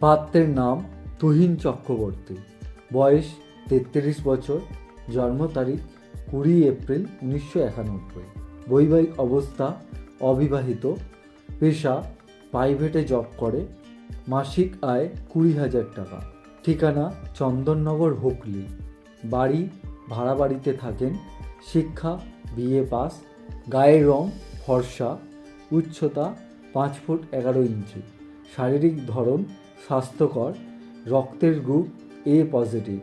পাত্রের নাম তুহিন চক্রবর্তী। বয়স তেত্রিশ বছর। জন্ম তারিখ কুড়ি এপ্রিল উনিশশো একানব্বই। বৈবাহিক অবস্থা অবিবাহিত। পেশা প্রাইভেটে জব করে। মাসিক আয় কুড়ি হাজার টাকা। ঠিকানা চন্দননগর হুগলি। বাড়ি ভাড়া বাড়িতে থাকেন। শিক্ষা, বিএ পাস। গায়ের রং ফর্সা। উচ্চতা পাঁচ ফুট এগারো ইঞ্চি। শারীরিক ধরন স্বাস্থ্যকর, রক্তের গ্রুপ এ পজিটিভ,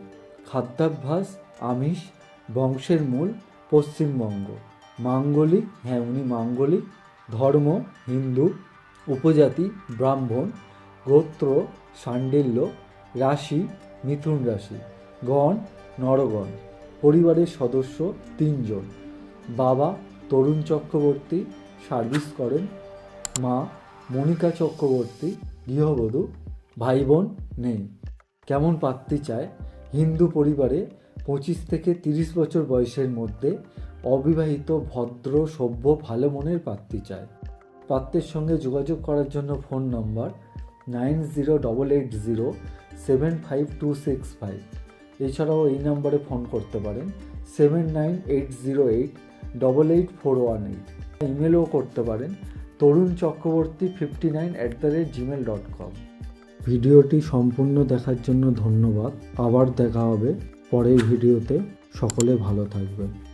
খাদ্যাভ্যাস, আমিষ, বংশের মূল, পশ্চিমবঙ্গ। মাঙ্গলিক হ্যাঁ উনি মাঙ্গলিক, ধর্ম, হিন্দু, উপজাতি, ব্রাহ্মণ, গোত্র, সান্ডিল্য, রাশি, মিথুন রাশি, গণ, নরগণ, পরিবারের সদস্য তিনজন। বাবা, তরুণ চক্রবর্তী, সার্ভিস করেন। মা মনিকা চক্রবর্তী, গৃহবধূ ভাই বোন নেই। কেমন পাত্রী চায়? হিন্দু পরিবারে পঁচিশ থেকে তিরিশ বছর বয়সের মধ্যে অবিবাহিত, ভদ্র, সভ্য, ভালো মনের পাত্রী চায়। পাত্রের সঙ্গে যোগাযোগ করার জন্য phone number nine zero double eight zero seven five two six five. এছাড়াও এই নম্বরে ফোন করতে পারেন seven nine eight zero eight double eight four one eight. ইমেলও করতে পারেন। Tarun Chakraborty fifty nine at the rate Gmail dot com. ভিডিওটি সম্পূর্ণ দেখার জন্য ধন্যবাদ। আবার দেখা হবে পরের ভিডিওতে। সকলে ভালো থাকবেন।